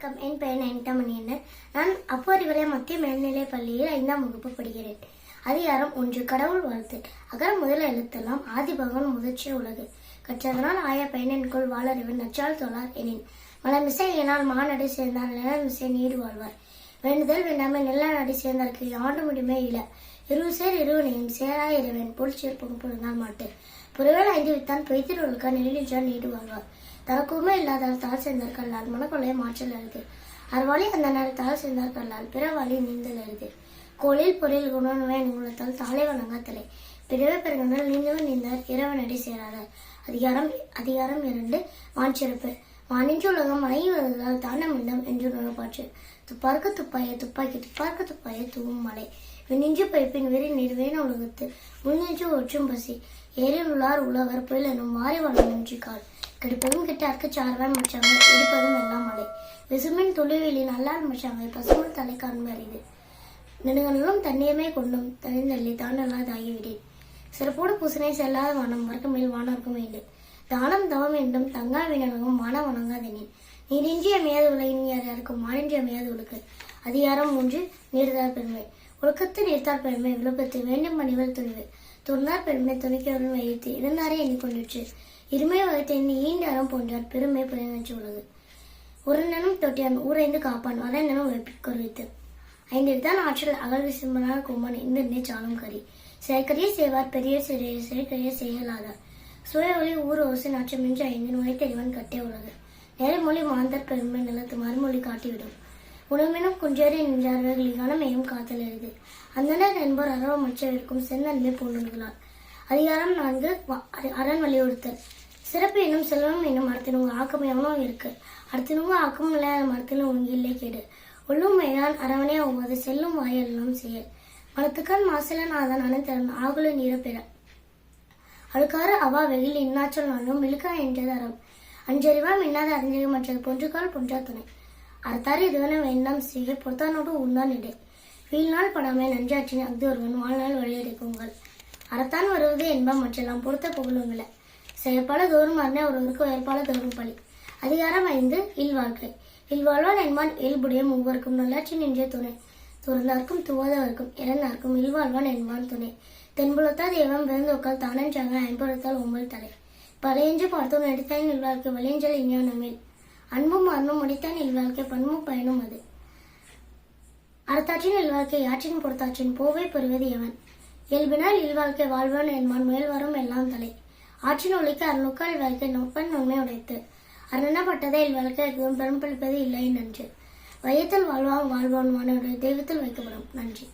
வணக்கம். என் பெயர் நயனிதமணி என்ன நான் அப்போறிவலை மத்திய மேல்நிலைப் பள்ளியில் ஐந்தாம் வகுப்பு படிக்கிறேன். அதிகாரம் ஒன்று. கடவுள் வாழ்த்து. அகர முதல எழுத்தெல்லாம் ஆதிபகவன் முதற்சிய உலகு. கற்றதனால் ஆய பயனென்கொள் வாழறிவன் நச்சால் தொழார் எனின். மலமிசை ஏனால் மாநடை சேர்ந்தால் நிலமிசை நீர் வாழ்வார். வேண்டுதல் வேண்டாமை நெல்ல நடி சேர்ந்தார்க்கு ஆண்டு முடிமே இல. இரு சேர் இருவனையும் சேராய் இறைவன். பொருள் சேர்ப்பும் பொருந்தால் மாட்டு புறவேல் ஐந்து வித்தான் பொய்த்திரு ஒழுக்க நெல்லின்றால் நீடு வாழ்வார். தனக்குமே இல்லாதால் தாழ் சேர்ந்தார் கல்லால் மனக்கொள்ளைய மாற்றல் அருது. அறுவாளி அந்த நாள் தாழ் சேர்ந்தார் கல்லால் வழி நீந்தல் அருது. கோளில் பொருள் குணனுவை நிகுலத்தால் தாளை வணங்காத்தலை. பிறவை பெருங்கனால் நீந்தவன் நீந்தார் இறைவனடி சேராதார். அதிகாரம் அதிகாரம் இரண்டு வான்சிறப்பு. வானின்று உலகம் மழை வருவதால் தாண்டமில்லம் என்று உணர்பாற்று துப்பார்க்க துப்பாய துப்பாக்கி துப்பார்க்க துப்பாய தூவும் மலை. நெஞ்சு பைப்பின் வெறி நிறுவேன உலகத்து முன்னின்று ஒற்றும் பசி. ஏறி உள்ளார் உழவர் புயல் எனும் மாறி வளம் நின்று கால். கெடுப்பதும் கெட்டார்க்கு சார்வான் முடிச்சாங்க. இடிப்பதும் எல்லாம் மலை விசுமின் துளிவெளி நல்லா மச்சாங்க பசுமல் தலை காண்பு அறிவு நெடுங்கலும் தண்ணீர்மே கொண்டும் தனிந்தள்ளி தாண்டலாதாகிவிடேன் சிறப்போடு பூசனை செல்லாத வானம் மறக்க மேல் வானர்க்கும் வேண்டு தானம் தவம் என்றும் தங்கா வீணனகும் மான வணங்காதெனின் நீரின்றி அமையாது உலகின் யாருக்கும் மானின்றி அமையாது ஒழுக்கு அதிகாரம் ஒன்று நீர்தார் பெருமை. ஒழுக்கத்து நீர்த்தார் பெருமை விழுப்பத்து வேண்டும் மணிவல் துணிவு. துறந்தார் பெருமை துணிக்கவரும் வைத்து இருந்தாரே எண்ணிக்கொண்டிற்று இருமை வகைத்து எண்ணி ஈண்டாரம் போன்றார் பெருமை பிரணித்து உள்ளது ஒரு உருண்டனும் தொட்டியான் ஊரைந்து காப்பான் வரைந்தனும் வெப்பிக்கொருவித்து ஐந்தில்தான் ஆற்றல் அகல் விசும்பனார் கும்பன் இந்த சாலும் கறி செயற்கரிய செய்வார் பெரிய சிறிய செயற்கரிய செய்யலாதார். சுய ஒளி ஊர் ஓசை நாற்றமின்றி ஐந்து உழைத்தறிவன் கட்டே உள்ளது நேரமொழி மாந்தர் பெருமை நிலத்து மறுமொழி காட்டிவிடும். உணவினும் குஞ்சேறி நின்றார்கள். இகனமையும் காத்தல் எழுது அந்தனர் என்போர் அறவ மற்றவிற்கும் செந்நன்மை பூண்டுகளார் அதிகாரம் நான்கு அரண் வலியுறுத்தல். சிறப்பு எனும் செல்வம் என்னும் மரத்தினுங்க ஆக்கமையானும் இருக்கு. அடுத்தினுங்க ஆக்கம் இல்லாத மரத்தில் உங்க இல்லை கேடு. உள்ளும் மேலான் அரவணே ஒவ்வொரு செல்லும் வாயெல்லாம் செயல் மனத்துக்கான் மாசிலநாதன் அனைத்திறன் ஆகுல நீர பெற. அழுக்காறு அவா வெயில் இன்னாச்சல் நானும் மிழுக்கா என்றது அறம். அஞ்சறிவா மின்னாத அறிஞர் மற்றது பொன்றுகால் பொன்றா துணை. அறத்தாறு இதுவன வேண்டாம் செய்க. பொறுத்தானோடு உண்டான் இடை. வீழ்நாள் படாமை நஞ்சாற்றின் அஃது ஒருவன் வாழ்நாள் வழியடைக்குங்கள். அறத்தான் வருவது என்பம் மற்றெல்லாம் பொறுத்த புகழுங்கள. செயற்பால தோறும் அருணை ஒருவருக்கு வேறுபால தோறும் பழி அதிகாரம் ஐந்து இல்வாழ்க்கை இல்வாழ்வான் என்பான் இயல்புடைய மூவருக்கும் நல்லாட்சி நின்ற துணை. துறந்தார்க்கும் துவாதவர்க்கும் இறந்தார்க்கும் இல்வாழ்வான் என்பான் துணை. தென்புலத்தால் தெய்வம் விருந்தோக்கால் தானன்றாங்க ஐம்புறத்தால் உங்கள் தலை. பழையன்று பார்த்தோம் நடித்தான் இல்வாழ்க்கை வலியஞ்சல் இஞ்ஞானமேல். அன்பும் அன்பும் முடித்தான் இல்வாழ்க்கை பண்பும் பயனும் அது. அறத்தாற்றின் இல்வாழ்க்கை யாற்றின் பொறுத்தாற்றின் போவை பெறுவது எவன்? இயல்பினால் இல்வாழ்க்கை வாழ்வான் என்பான் மேல் வரும் எல்லாம் தலை. ஆற்றின் ஒளிக்கு அருணுக்கால் வாழ்க்கை நோப்பன் நன்மை உடைத்து. அருணப்பட்டதை இல்வாழ்க்கை அதுவும் பெரும்பளிப்பது இல்லை நன்று. வையத்தில் வாழ்வான் வாழ்வான் மாணவர்கள் தெய்வத்தில் வைக்கப்படும். நன்றி.